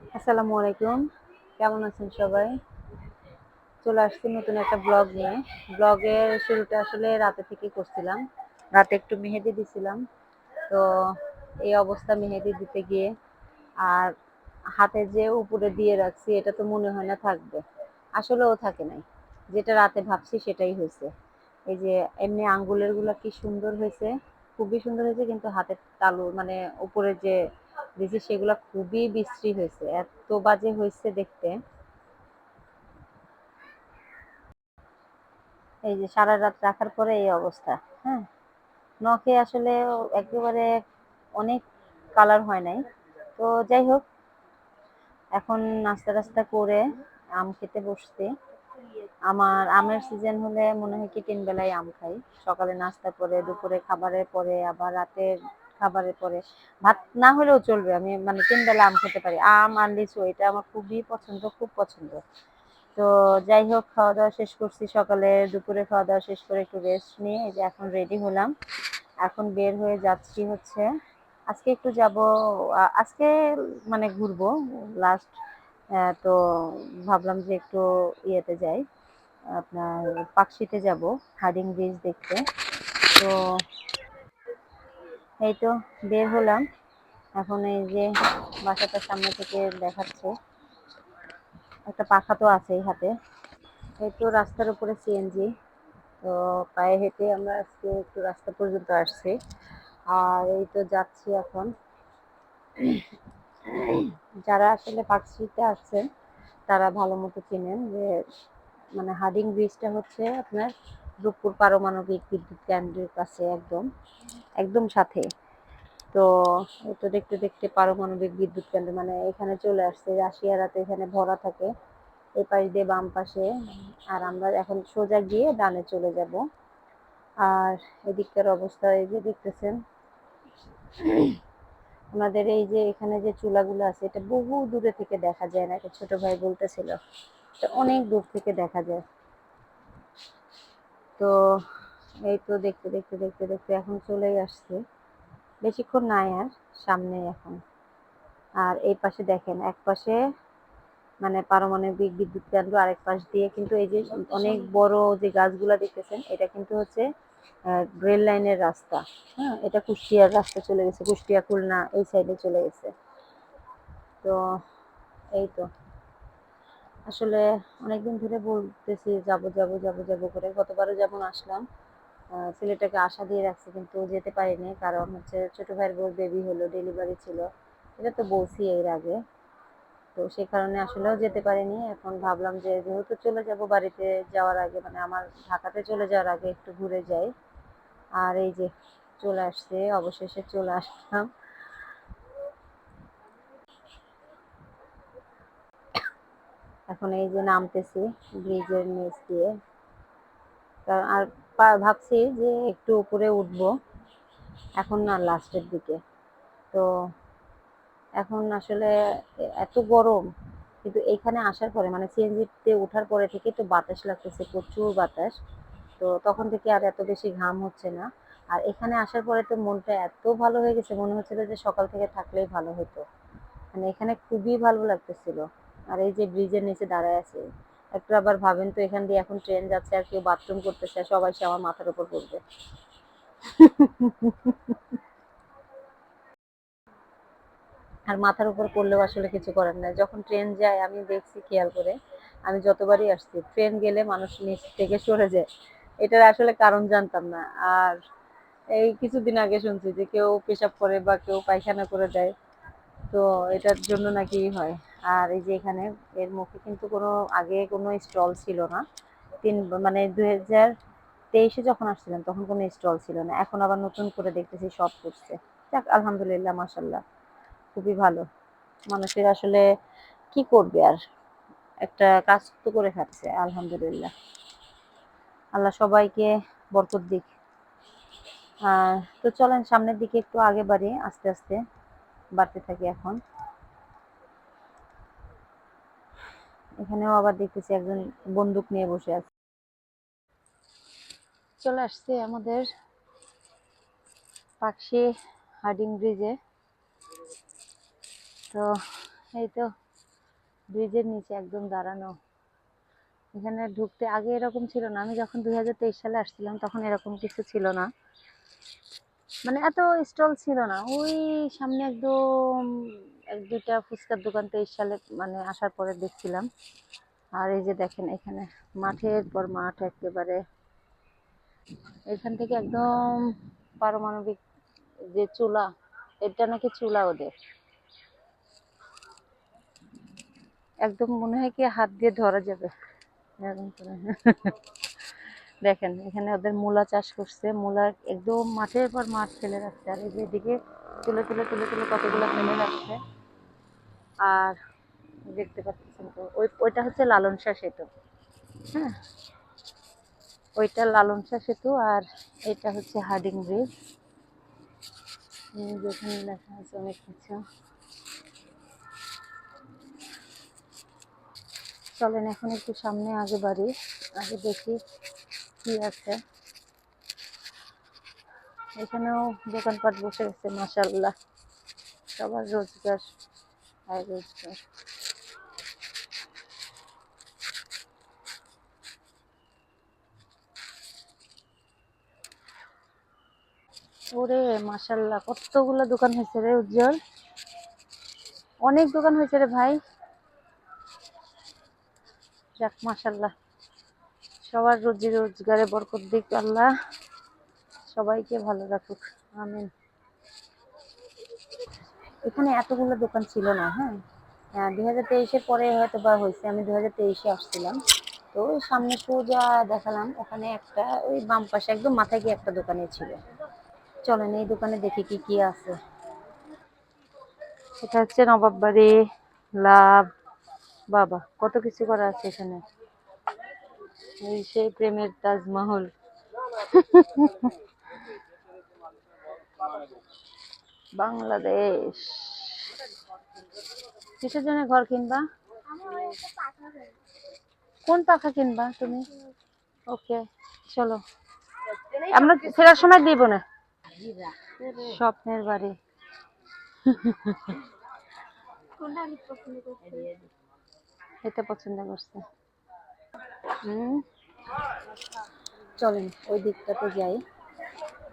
আসসালামু আলাইকুম। কেমন আছেন সবাই? চলে আসছি নতুন একটা ব্লগ নিয়ে। ব্লগের শুরুটা আসলে রাতে থেকে করছিলাম। রাতে একটু মেহেদি দিছিলাম। তো এই অবস্থা মেহেদি দিতে গিয়ে আর হাতে যে উপরে দিয়ে রাখছি, এটা তো মনে হয় না থাকবে। আসলেও থাকে নাই। যেটা রাতে ভাবছি সেটাই হয়েছে। এই যে এমনি আঙ্গুলেরগুলা কি সুন্দর হয়েছে, খুবই সুন্দর হয়েছে, কিন্তু হাতের তালু মানে উপরে যে দিয়েছি সেগুলো খুবই বিশ্রী হয়েছে, এত বাজে হয়েছে দেখতে। এই যে সারা রাত রাখার পরে এই অবস্থা হ্যাঁ? নখে আসলে একেবারে অনেক কালার হয় নাই। তো যাই হোক, এখন নাস্তা টাস্তা করে আম খেতে বসছি। আমার আমের সিজন হলে মনে হয় কি তিন বেলায় আম খাই। সকালে নাস্তা করে, দুপুরে খাবারের পরে আবার রাতের খাবারের পরে। ভাত না হলেও চলবে, আমি মানে তিন বেলা আম খেতে পারি। আম আর লিচু, এটা আমার খুবই পছন্দ, খুব পছন্দ। তো যাই হোক, খাওয়া দাওয়া শেষ করছি সকালে, দুপুরে খাওয়া দাওয়া শেষ করে একটু রেস্ট নিয়ে এই যে এখন রেডি হলাম। এখন বের হয়ে যাচ্ছি হচ্ছে, আজকে একটু যাব আজকে মানে ঘুরবো লাস্ট তো ভাবলাম যে একটু ইয়েতে যাই, আপনার পাকশিতে যাব, হার্ডিং ব্রিজ দেখতে। তো এই তো বের হলাম। এখন এই যে বাসাটার সামনে থেকে দেখাচ্ছে। একটা পাখা তো আছেই হাতে। এই তো রাস্তার উপরে সিএনজি তো পায়ে হেঁটে আমরা আজকে একটু রাস্তা পর্যন্ত আসছি। আর এই তো যাচ্ছি এখন। যারা আসলে পাকশিতে আসছেন, তারা ভালো মতো চেনেন যে মানে হার্ডিং ব্রিজটা হচ্ছে আপনার রূপপুর পারমাণবিক বিদ্যুৎ কেন্দ্রের কাছে একদম একদম সাথে। তো তো দেখতে দেখতে পারমাণবিক বিদ্যুৎ কেন্দ্র মানে এখানে চলে আসছে, রাশিয়ারাতে এখানে ভরা থাকে। এই পাশ দিয়ে বাম পাশে, আর আমরা এখন সোজা গিয়ে ডানে চলে যাব। আর এদিককার অবস্থা এই যে দেখতেছেন। আমাদের এই যে এখানে যে চুলাগুলো আছে, এটা বহু দূরে থেকে দেখা যায় না একটা ছোট ভাই বলতেছিল। অনেক দূর থেকে দেখা যায়। তো এই তো দেখতে দেখতে দেখতে দেখতে এখন চলেই আসছে। বেশিক্ষণ নাই আর সামনে এখন। আর এই পাশে দেখেন, এক পাশে মানে পারমাণবিক বিদ্যুৎ কেন্দ্র, আরেক পাশ দিয়ে কিন্তু এই যে অনেক বড় যে গাছগুলা দেখতেছেন, এটা কিন্তু হচ্ছে রেল লাইনের রাস্তা। হ্যাঁ এটা কুষ্টিয়ার রাস্তা চলে গেছে, কুষ্টিয়া খুলনা এই সাইডে চলে গেছে। তো এই তো। আসলে অনেকদিন ধরে বলতেছি, যাব যাব যাব যাব করে। গতবারও যেমন আসলাম ছেলেটাকে আশা দিয়ে রাখছি কিন্তু যেতে পারিনি কারণ হচ্ছে ছোট ভাইয়ের বউ বেবি হলো ডেলিভারি ছিল। এটা তো বলছি এর আগে। তো সে কারণে আসলেও যেতে পারিনি। এখন ভাবলাম যে যেহেতু চলে যাব বাড়িতে যাওয়ার আগে মানে আমার ঢাকাতে চলে যাওয়ার আগে একটু ঘুরে যাই। আর এই যে চলে আসছে, অবশেষে চলে আসলাম। এখন এই যে নামতেছি ব্রিজের নিচ দিয়ে। কারণ আর ভাবছি যে একটু উপরে উঠবো। এখন না, লাস্টের দিকে। তো এখন আসলে এত গরম, কিন্তু এখানে আসার পরে মানে সিএনজিতে ওঠার পরে থেকে তো বাতাস লাগতেছে, প্রচুর বাতাস। তো তখন থেকে আর এত বেশি ঘাম হচ্ছে না। আর এখানে আসার পরে তো মনটা এত ভালো হয়ে গেছে, মনে হচ্ছিল যে সকাল থেকে থাকলেই ভালো হতো। মানে এখানে খুবই ভালো লাগতেছিল। আর এই যে ব্রিজের নিচে দাঁড়ায় আছে, একটু আবার ভাবেন তো, এখান দিয়ে এখন ট্রেন যাচ্ছে আর কেউ বাথরুম করতেছে, সবাই সে আমার মাথার উপর পড়বে আর মাথার উপর পড়লেও আসলে কিছু করার নাই। যখন ট্রেন যায়, আমি দেখছি, খেয়াল করে, আমি যতবারই আসছি ট্রেন গেলে মানুষ নিচ থেকে সরে যায়। এটার আসলে কারণ জানতাম না। আর এই কিছুদিন আগে শুনছি যে কেউ পেশাব করে বা কেউ পায়খানা করে দেয়, তো এটার জন্য নাকি হয়। আর এই যে এখানে এর মুখে কিন্তু কোনো, আগে কোনো স্টল ছিল না। তিন মানে দুই হাজার তেইশে যখন আসছিলাম তখন কোনো স্টল ছিল না। এখন আবার নতুন করে দেখতেছি সব করছে। যাক, আলহামদুলিল্লাহ মাসাল্লাহ খুবই ভালো। মানুষের আসলে কি করবে আর? একটা কাজ তো করে খাচ্ছে, আলহামদুলিল্লাহ। আল্লাহ সবাইকে বরকত দিক। তো চলেন, সামনের দিকে একটু আগে বাড়ি, আস্তে আস্তে বাড়তে থাকি এখন। এখানেও আবার দেখতেছি একজন বন্দুক নিয়ে বসে আছে। চলে আসছে আমাদের পাকশি হার্ডিং ব্রিজে। তো এই তো ব্রিজের নিচে একদম দাঁড়ানো। এখানে ঢুকতে আগে এরকম ছিল না। আমি যখন দুই হাজার তেইশ সালে আসছিলাম তখন এরকম কিছু ছিল না। মানে এত স্টল ছিল না। ওই সামনে একদম এক দুইটা ফুচকার দোকান তেইশ সালে মানে আসার পরে দেখছিলাম। আর এই যে দেখেন এখানে, মাঠের পর মাঠ একেবারে। এখান থেকে একদম পারমাণবিক যে চুলা, এটা নাকি চুলা ওদের। একদম মনে হয় কি হাত দিয়ে ধরা যাবে। দেখেন, এখানে ওদের মূলা চাষ করছে। মূলা একদম মাঠের পর মাঠ ফেলে রাখছে। আর এই যে এদিকে তুলে তুলে তুলে তুলে কতগুলো ফেলে রাখছে। আর দেখতে পাচ্ছেন তো, ওই, ওইটা হচ্ছে লালন শাহ সেতু। হ্যাঁ ওইটা লালন শাহ সেতু আর এটা হচ্ছে হার্ডিং ব্রিজ। যেখানে দেখা আছে অনেক কিছু। চলেন এখন একটু সামনে আগে বাড়ি, আগে দেখি কি আছে। এখানেও দোকানপাট বসে গেছে মাসাল্লাহ সবার রোজগার। আয় রোজগার। ওরে মাসাল্লাহ কতগুলো দোকান হয়েছে রে উজ্জ্বল? অনেক দোকান হয়েছে রে ভাই। যাক মাসাল্লাহ সবার রুজি রোজগারে বরকত দিক আল্লাহ। সবাইকে ভালো রাখুক। আমিন। এখানে এতগুলো দোকান ছিল না হ্যাঁ? দুই হাজার তেইশের পরে হয়তো বা হয়েছে, আমি দুই হাজার তেইশে আসছিলাম। তো ওই সামনে সোজা দেখালাম, ওখানে একটা ওই বাম পাশে একদম মাথায় গিয়ে একটা দোকানে ছিল। চলেন এই দোকানে দেখি কি কি আছে। এটা হচ্ছে নবাব বাড়ি লাভ, বাবা, কত কিছু করা আছে এখানে। এই সেই প্রেমের তাজমহল। বাংলাদেশ। কিসের জন্য ঘর কিনবা? কোন পাখা কিনবা তুমি? ওকে, চলো। আমরা ফেরার সময় দিব না। স্বপ্নের বাড়ি। এটা পছন্দ করছে। হুম। চলেন, ওই দিকটাতে যাই।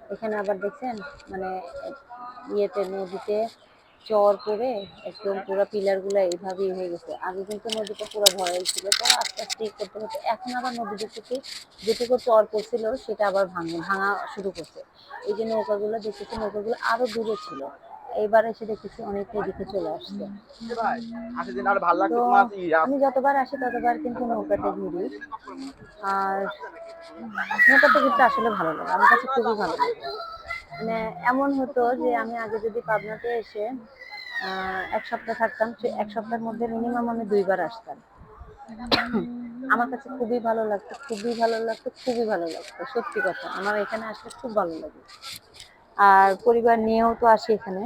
এখানে আবার দেখছেন? মানে ইয়েতে, নদীতে চর পড়ে একদম পুরো পিলারগুলো এইভাবেই হয়ে গেছে। আগে কিন্তু নদীটা পুরো ভরাই ছিল, তো আস্তে আস্তে করতে করতে এখন আবার নদীতে থেকে যেটুকু চর পড়ছিল সেটা আবার ভাঙে, ভাঙা শুরু করছে। এই যে নৌকাগুলো দেখতেছি, নৌকাগুলো আরও দূরে ছিল। এইবার এসে দেখতেছি অনেকটা এদিকে চলে আসছে। আমি যতবার আসি ততবার কিন্তু নৌকাতে ঘুরি। আর নৌকাতে ঘুরতে আসলে ভালো লাগে, আমার কাছে খুবই ভালো লাগে। মানে এমন হতো যে আমি আগে যদি পাবনাতে এসে এক সপ্তাহ থাকতাম, সে এক সপ্তাহের মধ্যে মিনিমাম আমি দুইবার আসতাম। আমার কাছে খুবই ভালো লাগতো, খুবই ভালো লাগতো, খুবই ভালো লাগতো, সত্যি কথা। আমার এখানে আসলে খুব ভালো লাগে। আর পরিবার নিয়েও তো আসি এখানে।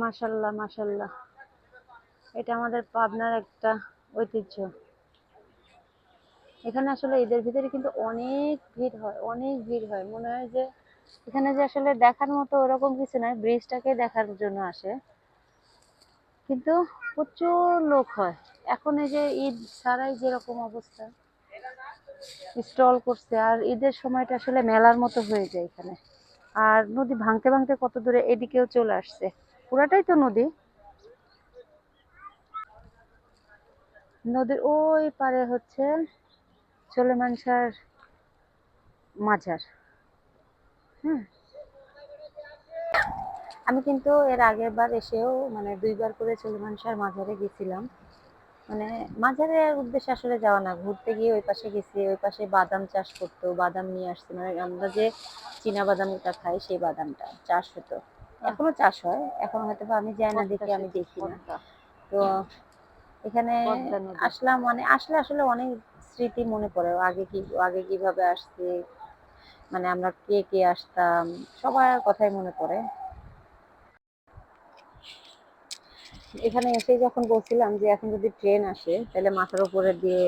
মাশাল্লাহ মাশাল্লাহ। এটা আমাদের পাবনার একটা ঐতিহ্য। এখানে আসলে ঈদের ভিতরে কিন্তু অনেক ভিড় হয়, অনেক ভিড় হয়। মনে হয় যে এখানে যে আসলে দেখার মতো ওরকম কিছু নয়, ব্রিজটাকে দেখার জন্য আসে। কিন্তু প্রচুর লোক হয়। এখন এই যে ঈদ ছাড়াই যেরকম অবস্থা, স্টল করছে, আর ঈদের সময়টা আসলে মেলার মতো হয়ে যায় এখানে। আর নদী ভাঙতে ভাঙতে কত দূরে এদিকেও চলে আসছে। পুরাটাই তো নদী। নদীর ওই পারে হচ্ছে চলেমান শাহর মাজার। হুম। আমি কিন্তু এর আগের বার এসেও মানে দুইবার করে চলেমান শাহর মাজারে গেছিলাম। মানে মাজারের উদ্দেশ্যে আসলে যাওয়া না ঘুরতে গিয়ে ওই পাশে গেছি ওই পাশে বাদাম চাষ করতো বাদাম নিয়ে আসছে। মানে আমরা যে চীনা বাদামটা খাই সেই বাদামটা চাষ হতো। এখনও চাষ হয় এখন হয়তো আমি যাই না দেখি আমি দেখি না। তো এখানে আসলাম মানে আসলে আসলে অনেক স্মৃতি মনে পড়ে। আগে কি আগে কীভাবে আসছে মানে আমরা কে কে আসতাম, সবার কথাই মনে পড়ে। এখানে এসে যখন বলছিলাম যে এখন যদি ট্রেন আসে, তাহলে মাথার উপরে দিয়ে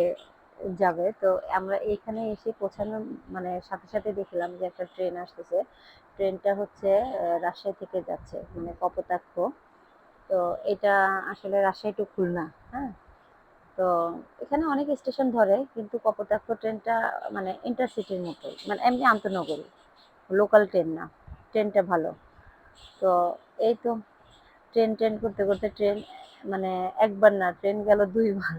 যাবে। তো আমরা এখানে এসে পৌঁছানোর মানে সাথে সাথে দেখলাম যে একটা ট্রেন আসতেছে। ট্রেনটা হচ্ছে রাজশাহী থেকে যাচ্ছে মানে কপোতাক্ষ। তো এটা আসলে রাজশাহী টু খুলনা হ্যাঁ? তো এখানে অনেক স্টেশন ধরে, কিন্তু কপোতাক্ষ ট্রেনটা মানে ইন্টারসিটির মতো মানে এমনি আন্তনগরী লোকাল ট্রেন না ট্রেনটা ভালো। তো এই তো ট্রেন ট্রেন করতে করতে ট্রেন মানে একবার না ট্রেন গেল দুইবার।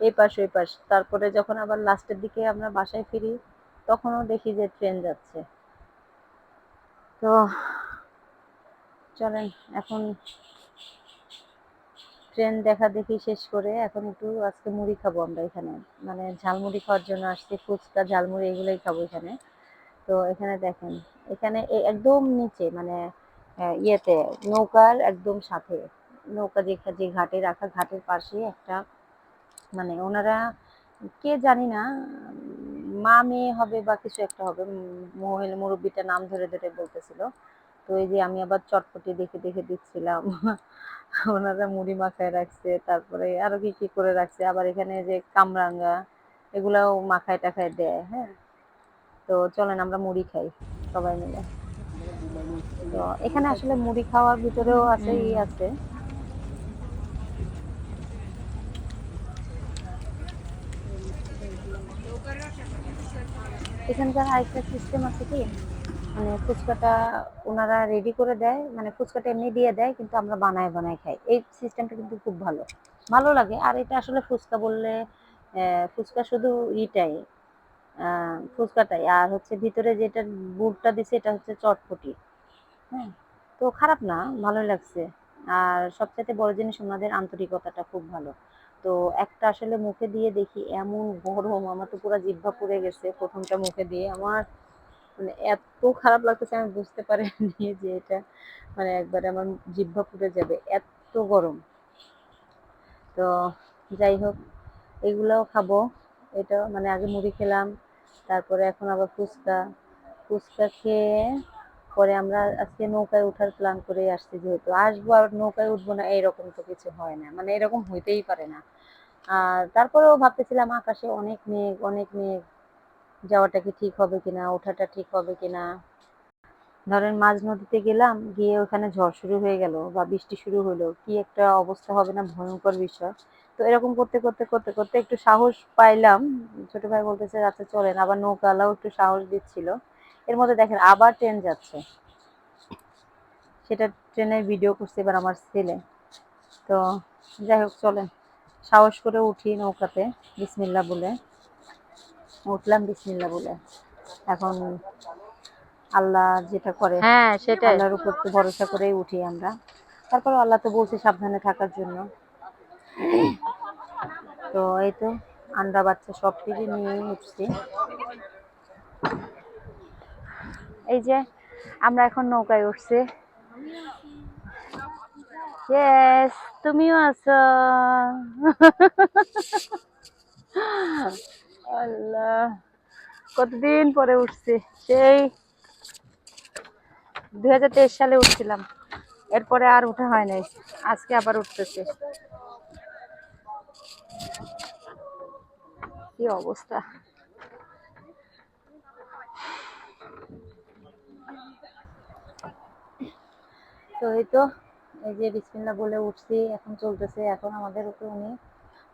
এই পাশ, ওই পাশ। তারপরে যখন আবার লাস্টের দিকে আমরা বাসায় ফিরি, তখনও দেখি যে ট্রেন যাচ্ছে। তো চলেন, এখন ট্রেন দেখা দেখি শেষ করে এখন একটু আজকে মুড়ি খাব আমরা এখানে। মানে ঝালমুড়ি খাওয়ার জন্য আসছি, ফুচকা, ঝালমুড়ি এগুলোই খাব এখানে। তো এখানে দেখেন, এখানে একদম নিচে মানে ইয়েতে, নৌকার একদম সাথে। নৌকা যে যে ঘাটে রাখা, ঘাটের পাশে একটা মানে ওনারা কে জানি না, মা মেয়ে হবে বা কিছু একটা হবে মহিলা মুরব্বীটা নাম ধরে ধরে বলতেছিল। তো এই যে আমি আবার চটপটি দেখে দেখে দিচ্ছিলাম। ওনারা মুড়ি মাখায় রাখছে, তারপরে আরও কি কি করে রাখছে, আবার এখানে যে কামরাঙ্গা, এগুলাও মাখায় টাখায় দেয় হ্যাঁ। তো চলেন আমরা মুড়ি খাই, সবাই মিলে। তো এখানে আসলে মুড়ি খাওয়ার ভিতরেও আছে, ই আছে। এখানকার আরেকটা সিস্টেম আছে কি? মানে ফুচকাটা ওনারা রেডি করে দেয় মানে ফুচকাটা এমনি দিয়ে দেয়, কিন্তু আমরা বানায় বানায় খাই। এই সিস্টেমটা কিন্তু খুব ভালো। ভালো লাগে। আর এটা আসলে ফুচকা বললে ফুচকা শুধু ইটাই ফুচকাটাই। আর হচ্ছে ভিতরে যেটা বুটটা দিছে, এটা হচ্ছে চটপটি। হ্যাঁ তো খারাপ না, ভালোই লাগছে। আর সবচেয়ে বড় জিনিস ওনাদের আন্তরিকতাটা খুব ভালো। তো একটা আসলে মুখে দিয়ে দেখি, এমন গরম, আমার তো পুরো জিহ্বা পুড়ে গেছে প্রথমটা মুখে দিয়ে। আমার মানে এত খারাপ লাগতেছে, আমি বুঝতে পারিনি যে এটা মানে একবারে আমার জিহ্বা পুড়ে যাবে, এত গরম। তো যাই হোক, এগুলাও খাব। এটা মানে আগে মুড়ি খেলাম, তারপরে এখন আবার ফুচকা। ফুচকা খেয়ে পরে আমরা আজকে নৌকায় ওঠার প্ল্যান করে আসছি যেহেতু। আসব আর নৌকায় উঠবো না এরকম তো কিছু হয় না। মানে এরকম হইতেই পারে না। আর তারপরেও ভাবতেছিলাম আকাশে অনেক মেঘ অনেক মেঘ। যাওয়াটা কি ঠিক হবে কিনা, ওঠাটা ঠিক হবে কিনা। ধরেন মাঝ নদীতে গেলাম, গিয়ে ওখানে ঝড় শুরু হয়ে গেল বা বৃষ্টি শুরু হলো, কি একটা অবস্থা হবে না? ভয়ঙ্কর বিষয়। তো এরকম করতে করতে করতে করতে একটু সাহস পাইলাম। ছোট ভাই বলতেছে আচ্ছা চলেন। আবার নৌকালাও একটু সাহস দিচ্ছিল। এর মধ্যে দেখেন আবার ট্রেন যাচ্ছে। সেটা ট্রেনের ভিডিও করছে এবার আমার ছেলে। তো যাই হোক, চলেন। সাহস করে উঠি নৌকাতে বিসমিল্লা বলে। উঠলাম বিসমিল্লা বলে। এখন আল্লাহ যেটা করে হ্যাঁ সেটাই। আল্লাহর উপর তো ভরসা করেই উঠি আমরা। তারপর আল্লাহ তো বলছে সাবধানে থাকার জন্য। তো এই তো আন্ডা বাচ্চা সব কিছু নিয়ে উঠছি। এই যে আমরা এখন নৌকায় উঠছি। ইয়েস তুমিও আছো। আল্লাহ, কতদিন পরে উঠছি? সেই দুই সালে উঠছিলাম। এরপরে আর উঠা হয় নাই। আজকে আবার উঠতেছে। কি অবস্থা? তো এই তো, এই যে বিসমিল্লা বলে উঠছি, এখন চলতেছে। এখন আমাদের ওকে উনি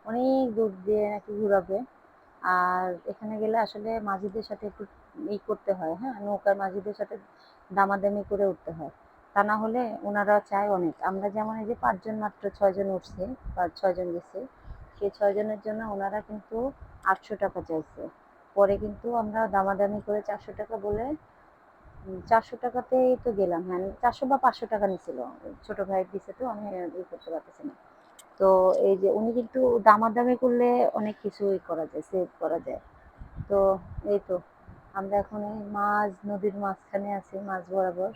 অনেক দূর দিয়ে নাকি ঘুরাবে। আর এখানে গেলে আসলে মাঝিদের সাথে একটু ই করতে হয় হ্যাঁ? নৌকার মাঝিদের সাথে দামাদামি করে উঠতে হয়। তা না হলে ওনারা চায় অনেক। আমরা যেমন এই যে পাঁচজন মাত্র ছয়জন উঠছে বা ছয়জন গেছে, সেই ছয়জনের জন্য ওনারা কিন্তু আটশো টাকা চাইছে। পরে কিন্তু আমরা দামাদামি করে চারশো টাকা বলে চারশো টাকাতেই তো গেলাম হ্যাঁ? চারশো বা পাঁচশো টাকা নিছিল। ছোট ভাই দিছে তো, আমি ই করতে পারতেছি না। তো এই যে উনি কিন্তু দামাদামি করলে অনেক কিছুই করা যায় সেভ করা যায়। তো এই তো আমরা এখন এই মাঝ নদীর মাঝখানে আছি মাঝ বরাবর।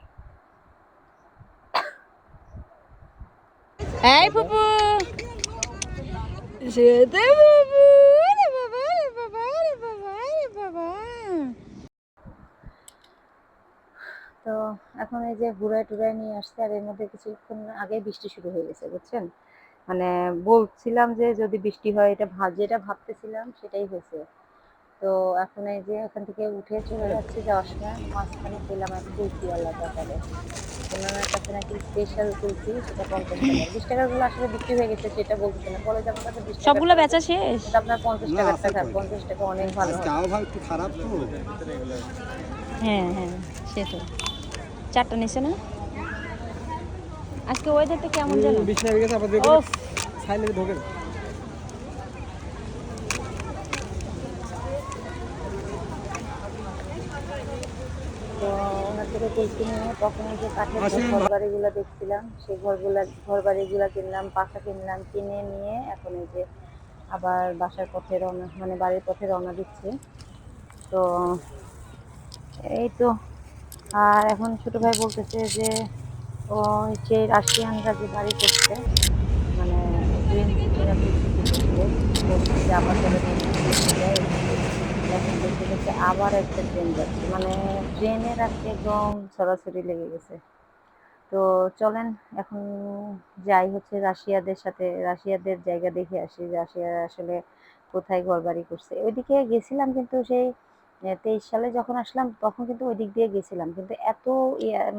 এই ফুপু! যেতে ফুপু! তো এখন এই যে ঘুরায় টুরায় নিয়ে আসছে আর এর মধ্যে কিছুক্ষণ আগে বৃষ্টি শুরু হয়ে গেছে বুঝছেন? মানে বলছিলাম যে যদি বৃষ্টি হয় এটা ভা- যেটা ভাবতেছিলাম সেটাই হয়েছে। তো এখন এই যে এখান থেকে উঠে চলে যাচ্ছে যাওয়ার সময় মাঝখানে পেলাম এক কুলফিওয়ালা ব্যাপারে ওনার কাছে নাকি স্পেশাল কুলফি সেটা পঞ্চাশ টাকা বিশ টাকাগুলো আসলে বিক্রি হয়ে গেছে সেটা বলতেছে না। বলে যে আমার কাছে বিশ টাকা সবগুলো বেচা শেষ? আপনার পঞ্চাশ টাকা টাকা পঞ্চাশ টাকা অনেক ভালো। আজকে হয় আবহাওয়া একটু খারাপ তো। হ্যাঁ হ্যাঁ সে তো। চারটা নিছে না? আজকে ওয়েদারটা কেমন জানো? টাকা গেছে ও সাইলেন্ট যে ঘর বাড়িগুলো দেখছিলাম সেই ঘরগুলা ঘর বাড়িগুলো কিনলাম পাখা কিনলাম কিনে নিয়ে এখন এই যে আবার বাসার পথে রওনা মানে বাড়ির পথে রওনা দিচ্ছি। তো এই তো। আর এখন ছোট ভাই বলতেছে যে ও যে রাশিয়ানরা যে বাড়ি করছে মানে গ্রিন করছে আবার একটা ট্রেন যাচ্ছে। মানে ট্রেনের আজকে একদম সরাসরি লেগে গেছে। তো চলেন, এখন যাই হচ্ছে রাশিয়াদের সাথে, রাশিয়াদের জায়গা দেখে আসি রাশিয়া আসলে কোথায় ঘর বাড়ি করছে। ওইদিকে গেছিলাম কিন্তু সেই তেইশ সালে যখন আসলাম, তখন কিন্তু ওই দিক দিয়ে গেছিলাম। কিন্তু এত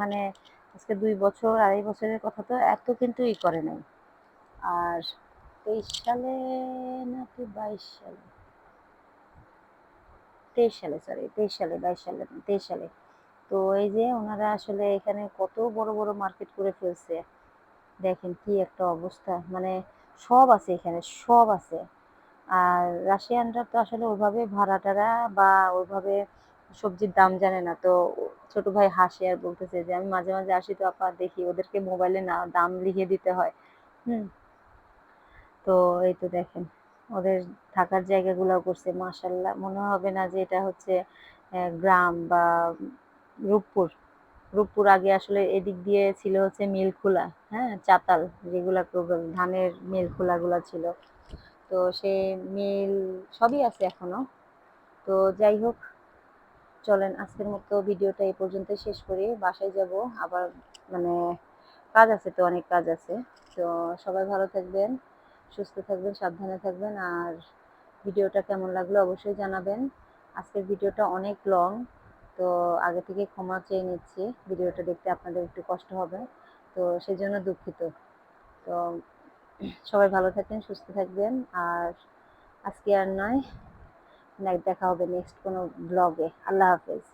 মানে আজকে দুই বছর, আড়াই বছরের কথা তো এত কিন্তু ই করে নাই। আর তেইশ সালে নাকি বাইশ সালে? তেইশ সালে সরি তেইশ সালে, বাইশ সালে তেইশ সালে। তো এই যে ওনারা আসলে এখানে কত বড় বড় মার্কেট করে ফেলছে। দেখেন কি একটা অবস্থা মানে সব আছে এখানে, সব আছে। আর রাশিয়ানরা তো আসলে ওইভাবে ভাড়া টাড়া বা ওইভাবে সবজির দাম জানে না। তো ছোট ভাই হাসি আর বলতেছে যে, আমি মাঝে মাঝে আসি তো আপা, দেখি ওদেরকে মোবাইলে না দাম লিখে দিতে হয়। হুম। তো এই তো দেখেন, ওদের থাকার জায়গাগুলো করছে, মাশাল্লাহ। মনে হবে না যে এটা হচ্ছে গ্রাম বা রূপপুর। রূপপুর আগে আসলে এদিক দিয়ে ছিল হচ্ছে মিলখোলা হ্যাঁ চাতাল যেগুলা ধানের মিলখোলাগুলা ছিল। তো সেই মিল সবই আছে এখনও। তো যাই হোক চলেন, আজকের মতো ভিডিওটা এই পর্যন্ত শেষ করি। বাসায় যাব, আবার মানে কাজ আছে তো, অনেক কাজ আছে। তো সবাই ভালো থাকবেন, সুস্থ থাকবেন, সাবধানে থাকবেন, আর ভিডিওটা কেমন লাগল অবশ্যই জানাবেন। আজকের ভিডিওটা অনেক লং তো আগে থেকে ক্ষমা চেয়ে নিচ্ছি, ভিডিওটা দেখতে আপনাদের একটু কষ্ট হবে। তো সেই জন্য দুঃখিত। তো সবাই ভালো থাকবেন, সুস্থ থাকবেন, আর আজকে আর নয় দেখা হবে নেক্সট কোনো ব্লগে আল্লাহ হাফেজ।